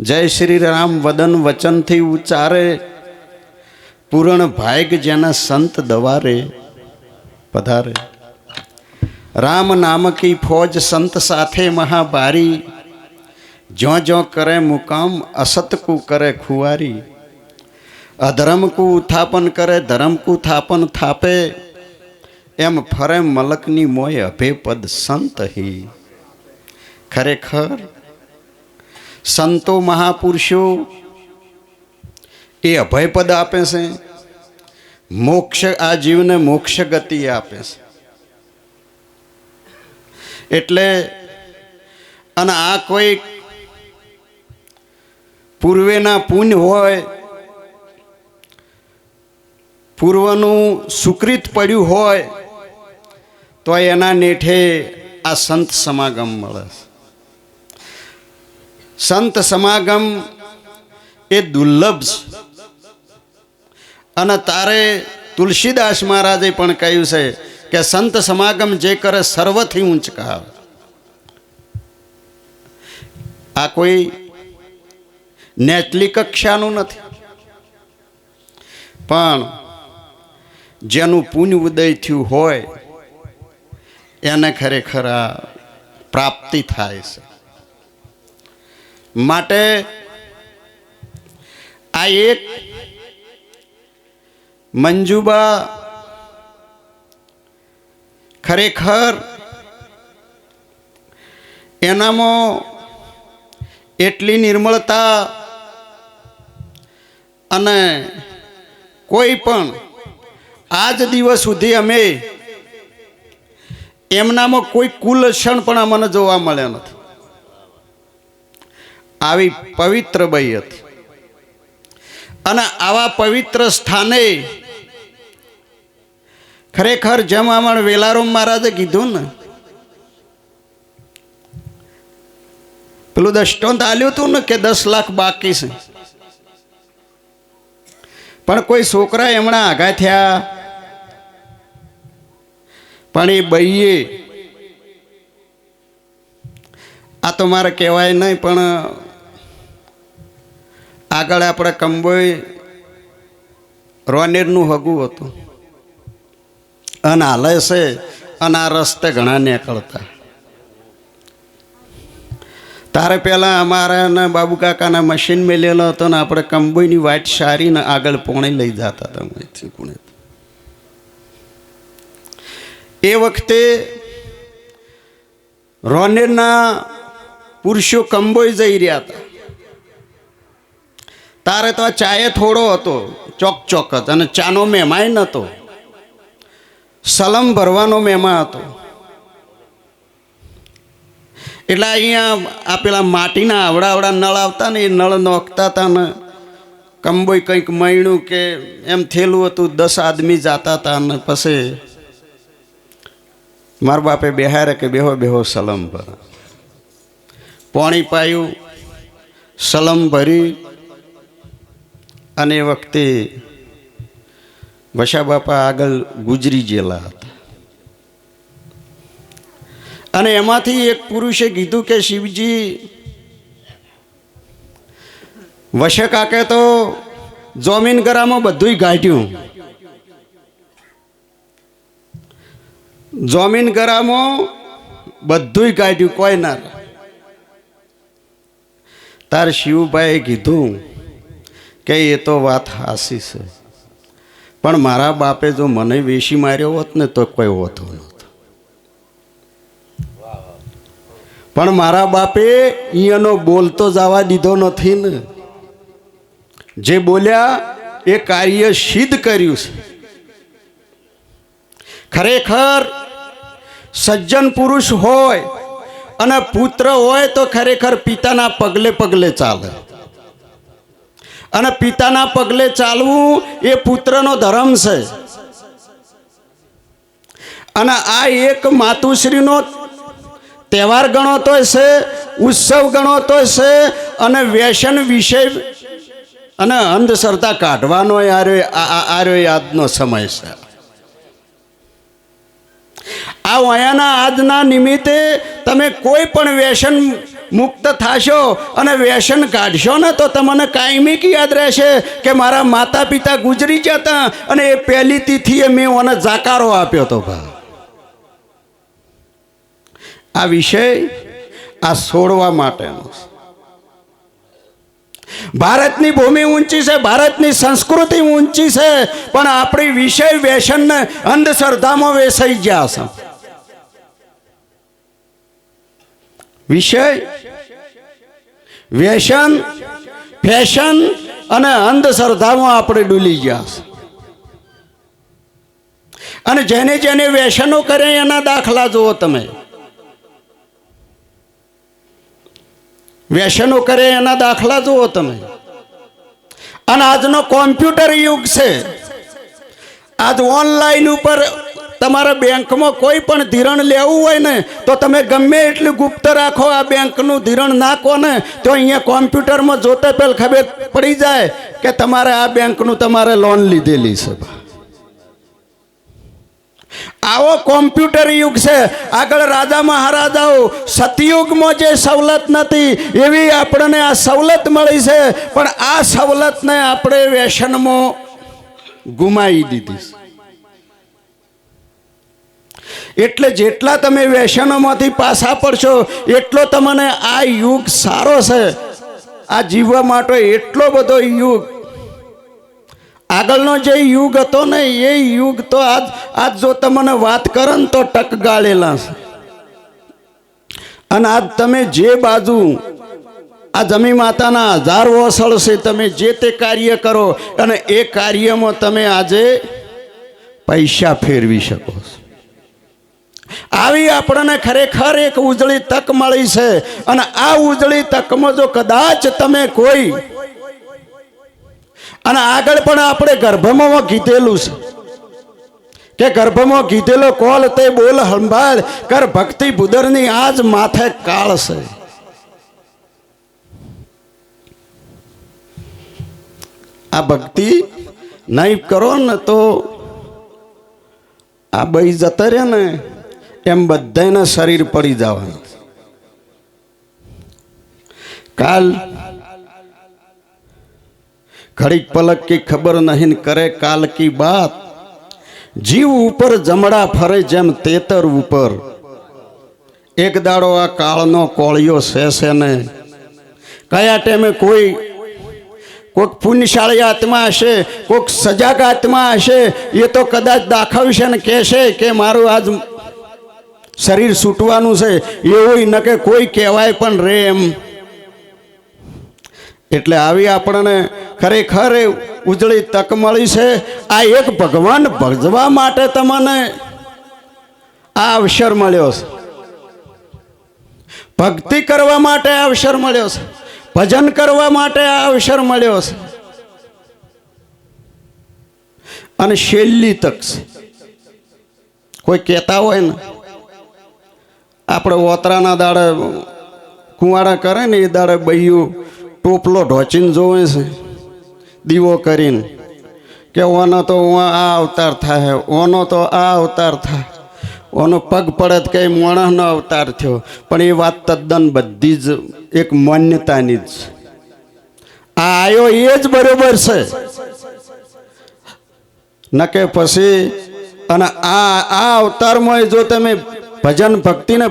જય શ્રી રામ, વદન વચનથી ઉચ્ચારે. પૂરણ ભાગ જેના સંત દવારે, પધારે. રામ નામકી ફોજ સંત સાથે મહાભારી જો જો કરે મુકામ અસત કુ કરે ખુવારી. અધર્મ કુ ઉત્થાપન કરે ધર્મ કુ થાપન થાપે. એમ ફરે મલકની મોય અભે પદ સંત હી. ખરેખર સંતો મહાપુરુષો, એ અભયપદ આપે છે. મોક્ષ, આ જીવને મોક્ષ ગતિ આપે છે. એટલે, અને આ કોઈ પૂર્વેના પુણ્ય હોય, પૂર્વનું સુકૃત પડ્યું હોય, તો એના નેઠે આ સંત સમાગમ મળે છે. સંત સમાગમ એ દુર્લભ છે. અને તારે તુલસીદાસ મહારાજે પણ કહ્યું છે કે સંત સમાગમ જે કરે સર્વથી ઊંચ કહાવે. આ કોઈ નેચલી કક્ષાનું નથી. પણ જેનું પુણ્ય ઉદય થયું હોય, એને ખરેખર આ પ્રાપ્તિ થાય છે. માટે આ એક મંજુબા ખરેખર એનામાં એટલી નિર્મળતા અને કોઈ પણ આજ દિવસ સુધી અમે એમનામાં કોઈ કુલક્ષણ પણ અમને જોવા મળ્યા નથી. આવી પવિત્ર બઈ હતી અને આવા પવિત્ર સ્થાને ખરેખર જેમ અમારે વેલારામ મહારાજે કીધું ને, પેલું દષ્ટાંત આલ્યું હતું ને કે દસ લાખ બાકી છે. પણ કોઈ છોકરા એમણા આઘા થયા. પણ એ બઈએ આ તો મારે કહેવાય નહીં, પણ આગળ આપણે કંબોઈ રોનેરનું હગું હતું. અને હાલે છે અને આ રસ્તે ઘણા નીકળતા. તારે પહેલાં અમારાને બાબુ કાકાના મશીન મેલેલો હતો ને આપણે કંબોઈની વાટ સારીને આગળ પોણે લઈ જતા હતા પુણે. એ વખતે રોનેરના પુરુષો કંબોઈ જઈ રહ્યા હતા. તારે તો આ ચાએ થોડો હતો ચોક ચોક જ, અને ચાનો મહેમાય નહોતો સલમ ભરવાનો મહેમા હતો. એટલે અહીંયા આ પેલા માટીના આવડા આવડા નળ આવતા ને, એ નળ નોખતા હતા ને કંબોય કંઈક મયણું કે એમ થયેલું હતું, દસ આદમી જાતા હતા ને, પછી મારા બાપે બેહારે કે બેહો બેહો સલમ ભર. પોણી પાયું, સલમ ભરી અને એ વખતે વશા બાપા આગળ ગુજરી ગયેલા હતા અને એમાંથી એક પુરુષે કીધું કે, શિવજી, વશે કાકે તો જોમીન ગરામાં બધુંય ગાંઠ્યું જોમીન ગરામાં બધુંય કાઢ્યું કોઈ ના. તાર શિવભાઈએ કીધું કે એ તો વાત હાસી છે. પણ મારા બાપે જો મને વેશી માર્યો હોત ને તો કોઈ હોતો નહોતો. પણ મારા બાપે અહીંયાનો બોલતો જવા દીધો નથી ને. જે બોલ્યા એ કાર્ય સિદ્ધ કર્યું છે. ખરેખર સજ્જન પુરુષ હોય અને પુત્ર હોય તો ખરેખર પિતાના પગલે પગલે ચાલે. અને પિતાના પગલે ચાલવું એ પુત્રનો ધર્મ છે. અને આ એક માતુશ્રીનો તહેવાર ગણોતો છે, ઉત્સવ ગણોતો છે, અને વ્યસન વિષય અને અંધશ્રદ્ધા કાઢવાનો આર્યો યાદનો સમય છે. આ વયાના આજના નિમિત્તે તમે કોઈ પણ વ્યસન મુક્ત થાશો અને વ્યસન કાઢશો ને તો તમને કાયમિક યાદ રહેશે કે મારા માતા પિતા ગુજરી જતા અને એ પહેલી તિથિએ મેં ઓને જાકારો આપ્યો તો ભા. આ વિષય આ છોડવા માટેનો ભારતની ભૂમિ ઊંચી છે, ભારતની સંસ્કૃતિ ઊંચી છે, પણ આપણી વિષય વ્યસનને અંધશ્રદ્ધામાં વેસાઈ ગયા છે. વિષય, વ્યસન, ફેશન અને અંધશ્રદ્ધામાં આપણે ડૂલી ગયા અને જેને જેને વ્યસનો કરે એના દાખલા જુઓ તમે. વ્યસનો કરે એના દાખલા જુઓ તમે. અને આજનો કોમ્પ્યુટર યુગ છે. આજ ઓનલાઈન ઉપર તમારા બેંકમાં કોઈ પણ ધિરણ લેવું હોય ને, તો તમે ગમે એટલું ગુપ્ત રાખો આ બેંકનું ધિરણ નાખો ને તો અહીંયા કોમ્પ્યુટરમાં જોતે પહેલ ખબર પડી જાય કે તમારે આ બેંકનું તમારે લોન લીધેલી છે. આવો કોમ્પ્યુટર યુગ છે. આગળ રાજા મહારાજાઓ સતયુગમાં જે સવલત નથી, એવી આપણને આ સવલત મળી છે. પણ આ સવલતને આપણે વ્યસનમાં ગુમાવી દીધી છે. એટલે જેટલા તમે વ્યસનોમાંથી પાછા પડશો એટલો તમને આ યુગ સારો છે. આ જીવવા માટે એટલો બધો યુગ. આગળનો જે યુગ હતો ને, એ યુગ તો આજ આજ જો તમને વાત કરો ને તો ટક ગાળેલા છે. અને આજ તમે જે બાજુ, આ જમી માતાના હજાર વસળ છે, તમે જે તે કાર્ય કરો, અને એ કાર્યમાં તમે આજે પૈસા ફેરવી શકો છો. આવી આપણને ખરેખર એક ઉજળી તક મળી છે. અને આ ઉજળી તકમાં જો કદાચ તમે કોઈ અને આગળ પણ આપણે ગર્ભમાં કીધેલું છે. કે ગર્ભમાં કીધેલો કોલ તે બોલ સંભાળ કર ભક્તિ ભૂદરની આજ માથે કાળ છે. આ ભક્તિ નહીં કરો ને તો આ બઈ જતા રહે ને એમ બધાના શરીર પડી જવાનું. કાલ ઘડીક પલક કી ખબર નહીં કરે કાલ કી બાત. જીવ ઉપર જમડા ફરે જેમ તેતર ઉપર. એક દાડો આ કાળનો કોળિયો છે ને. કયા ટાઈમે કોઈ કોઈક પુણ્યશાળી આત્મા હશે કોઈક સજાગ આત્મા હશે, એ તો કદાચ દાખવશે ને કહેશે કે મારું આજ શરીર છૂટવાનું છે, એવું ન કે કોઈ કહેવાય પણ રે એમ. એટલે આવી આપણને ખરેખર ઉજળી તક મળી છે. આ એક ભગવાન ભજવા માટે તમને આ અવસર મળ્યો છે. ભક્તિ કરવા માટે આ અવસર મળ્યો છે. ભજન કરવા માટે આ અવસર મળ્યો છે. અને છેલ્લી તક છે. કોઈ કહેતા હોય ને આપણે ઓતરાના દાડે કુંવાડા કરે ને એ દાડે બૈયું ટોપલો ઢોચીને જોવે છે, દીવો કરીને. કે ઓનો તો આ અવતાર થાય, ઓનો તો આ અવતાર થાય. ઓનો પગ પડે તો કંઈ મોણસનો અવતાર થયો. પણ એ વાત તદ્દન બધી જ એક માન્યતાની જ આ આયો એ જ બરોબર છે. નકે પછી અને આ આ અવતારમાં જો તમે ભજન ભક્તિને